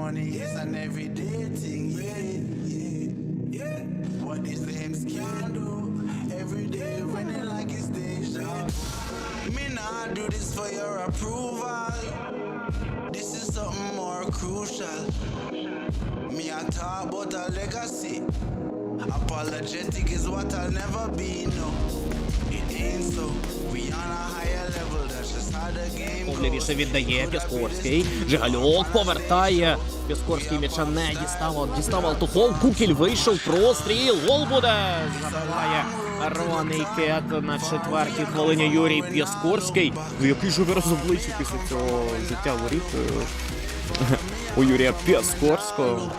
money is an everyday thing, yeah, yeah, yeah. What lames can do, every day running like it's deja. Me nah do this for your approval. This is something more crucial. Me I talk about a legacy. Apologetic is what I'll never be, no. It ain't so. We on a higher level, that's just how the game goes. Лівіше віддає Піскорський. Жигалюк повертає. Піскорський м'яча не дістав. Дістав Алтухов. Кукіль вийшов. Простріл. Гол буде. Забиває рваний кет на четвертій хвилині Юрій Піскорський. Ну, Який же вираз обличчя після цього життя воріт е, у Юрія Піскорського.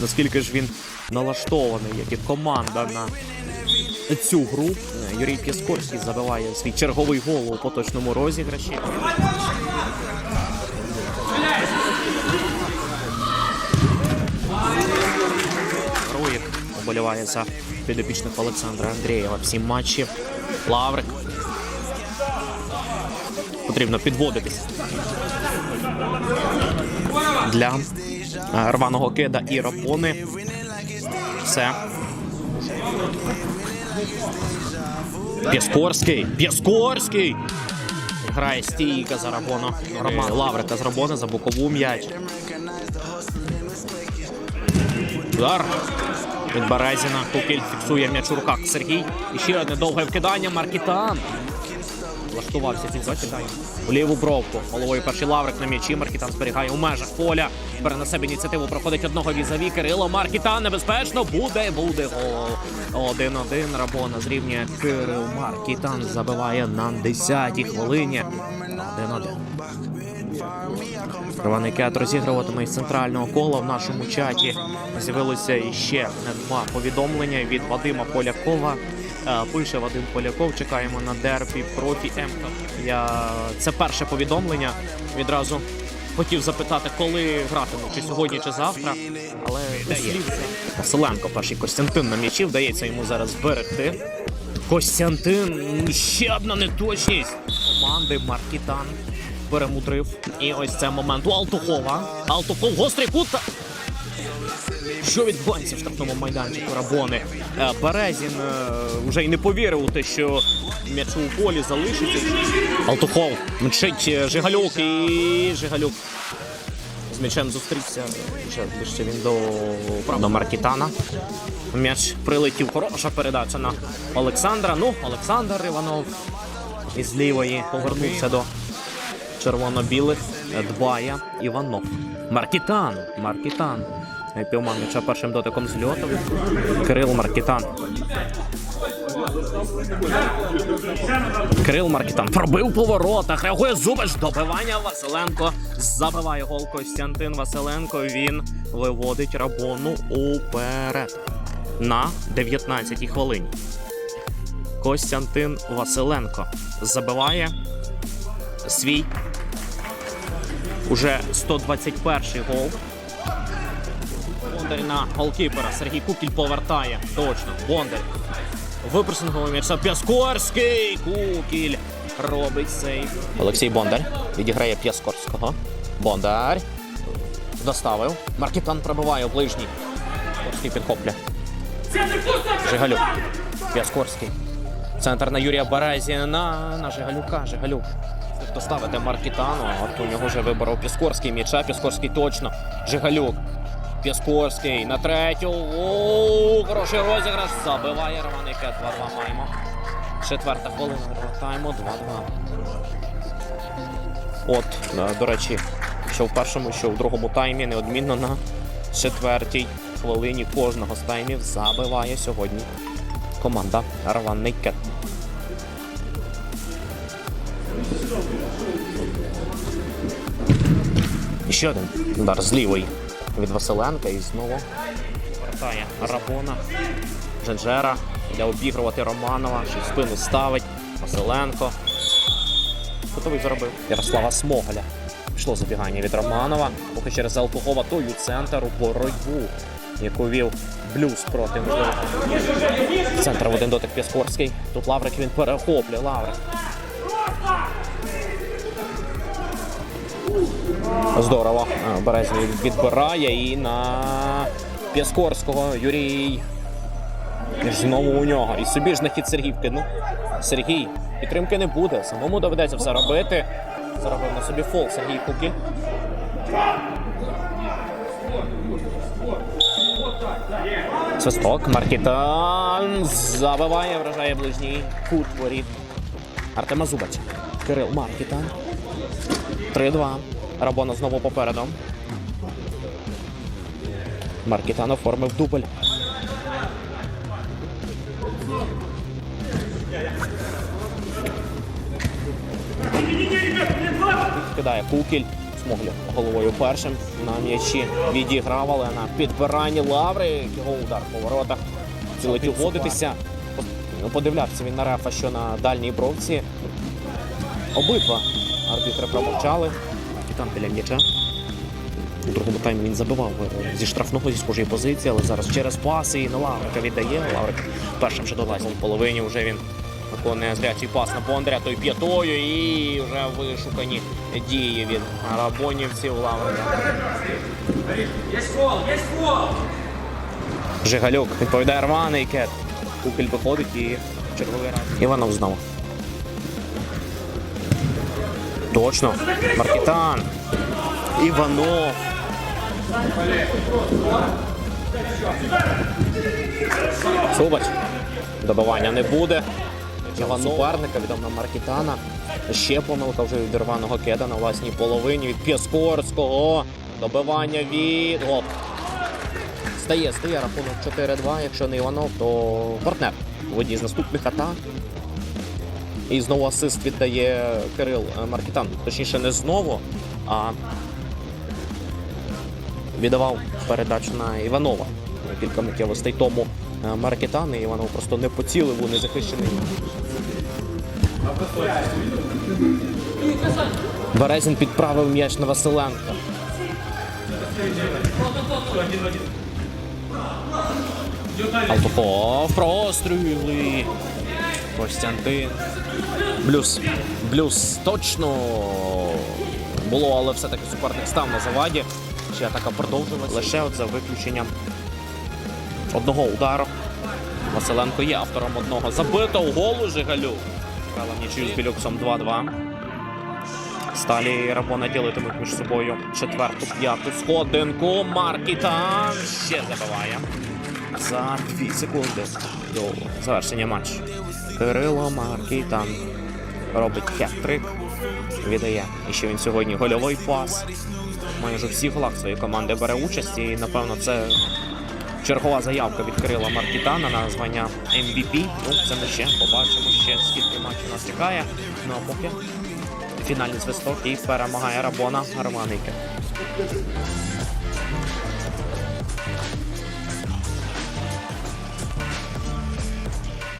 Наскільки ж він налаштований, як і команда на цю гру. Юрій Піскорський забиває свій черговий гол у поточному розіграші. Руїк оболіває за підопічних Олександра Андрієва всі матчі. Лаврик. Потрібно підводитись для рваного кида і рапони. Все. Піскорський. Піскорський. Грає стійка за Рабона. Роман Лаврика з Рабона за бокову м'яч. Удар. Від Березіна. Кукіль фіксує м'яч у руках. Сергій. І ще одне довге вкидання. Маркітан. Влаштувався він закидання. У ліву бровку. Головою перший лаврик на м'ячі. Маркітан зберігає у межах поля. Бере на себе ініціативу. Проходить одного візаві. Кирило Маркітан. Небезпечно. Буде, буде гол. Один-один. Рабона зрівнює Кирил Маркітан. Забиває на 10-й хвилині. Один-один. Рваний кет розігруватиме із центрального кола в нашому чаті. З'явилося іще два повідомлення від Вадима Полякова. Е, Пише Вадим Поляков. Чекаємо на дербі проти Емка. Я це перше повідомлення. Відразу хотів запитати, коли гратимуть, чи сьогодні, чи завтра. Але вдається. Василенко, перший Костянтин на м'ячі. Вдається йому зараз зберегти. Костянтин ще одна неточність команди Маркітан перемудрив. І ось це момент у Алтухова. Алтухов гострий кут. Що відбувається в штрафному майданчику Рабони? Е, Березін е, вже й не повірив у те, що м'яч у полі залишиться. Алтухов мчить е, Жигалюк і Жигалюк з м'ячем зустрівся. Вже ближче він до, до Маркітана. М'яч прилетів. Хороша передача на Олександра. Ну, Олександр Іванов із лівої повернувся до червоно-білих. Дбає Іванов. Маркітан. Маркітан. Півман м'яча першим дотиком з льоту. Кирил Маркітан. Кирил Маркітан пробив по воротах. Реагує Зубач. Добивання Василенко. Забиває гол Костянтин Василенко. Він виводить Рабону уперед. На 19-й хвилині. Костянтин Василенко забиває свій уже 121 гол. Бондар на голкіпера. Сергій Кукіль повертає. Точно. Бондар. Випресинговий м'яч. П'яскорський. Кукіль робить сейф. Олексій Бондар відіграє П'яскорського. Бондар. Доставив. Маркітан пробиває у ближній. Корський підхоплює. Жигалюк. П'яскорський. Центр на Юрія Березіна на Жигалюка. Жигалюк. Доставити Маркітану, от у нього вже виборов Піскорський м'яча. Піскорський точно. Жигалюк. Піскорський на третю. О, хороший розіграш. Забиває Роман Кет. 2-2 маємо. Четверта хвилина. Тайму 2-2. От, до речі, що в першому, що в другому таймі неодмінно на четвертій хвилині кожного з таймів забиває сьогодні команда Рваний Кет. Ще один удар з лівої від Василенка і знову повертає Рабона. Дженджера для обігрувати Романова, що в спину ставить. Василенко. Готовий заробив. Ярослава Смогаля. Пішло забігання від Романова. Поки через Алтухова той у центр у боротьбу, яку вів блюз проти можливо. Центр в один дотик Піскорський. Тут Лаврик він перехоплює Лаврик. Здорово. Е, Березний відбирає і на Піскорського Юрій. Знову у нього. І собі ж на хід Сергій вкинув. Сергій, підтримки не буде. Самому доведеться все робити. Заробив на собі фол Сергій Кукіль. Свисток, Маркітан забиває, вражає ближній кут воріт. Артема Зубач. Кирил Маркітан. 3-2. Рабона знову попереду. Маркітан оформив дубль. Кидає Кукіль. Смоглю головою першим на м'ячі відіграв, але на підбиранні лаври. Його удар по воротах. Цілить угодитися. Ну, Подивлявся він на рефа, що на дальній бровці. Обидва арбітри промовчали. Капітан біля м'яча. У другому таймі він забивав е, зі штрафного зі схожої позиції, але зараз через паси і на Лаврика віддає. Лаврик першим вже долазив в половині. Вже він виконує зрячий пас на Бондаря, той п'ятою і вже вишукані дії від рабонівців Лаврика. Жигалюк відповідає рваний кет. Кукель виходить і черговий раз. Іванов знову. Точно. Маркітан. Іванов. Субач. Добивання не буде. Його суперника віддав на Маркітана. Ще помилка вже від рваного кеда на власній половині від Піскорського. Добивання від. Оп. Стає, стає рахунок 4-2. Якщо не Іванов, то партнер в з наступних атак. І знову асист віддає Кирил е, Маркітан. Точніше, не знову, а віддавав передачу на Іванова. Кілька миттєвостей тому е, Маркітан, і Іванов просто не поцілив у незахищений. Березін підправив м'яч на Василенка. Алтухов, простріли. Костянтин. Блюз. Блюз точно було, але все-таки суперник став на заваді. Ще атака продовжилася. Лише от за виключенням одного удару. Василенко є автором одного забитого голу Жигалю. Грала нічию з Білюксом 2-2. Сталі і Рабона ділитимуть між собою четверту, п'яту сходинку. Маркітан ще забиває. За 2 секунди до завершення матчу. Кирило Маркітан робить хет-трик. Віддає. І ще він сьогодні гольовий пас. Майже у всіх голах своєї команди бере участь. І напевно це чергова заявка від Кирила Маркітана на звання MVP. Ну, це ми ще побачимо ще скільки матчів нас чекає. Ну а поки фінальний свисток і перемагає Рабона Романейка.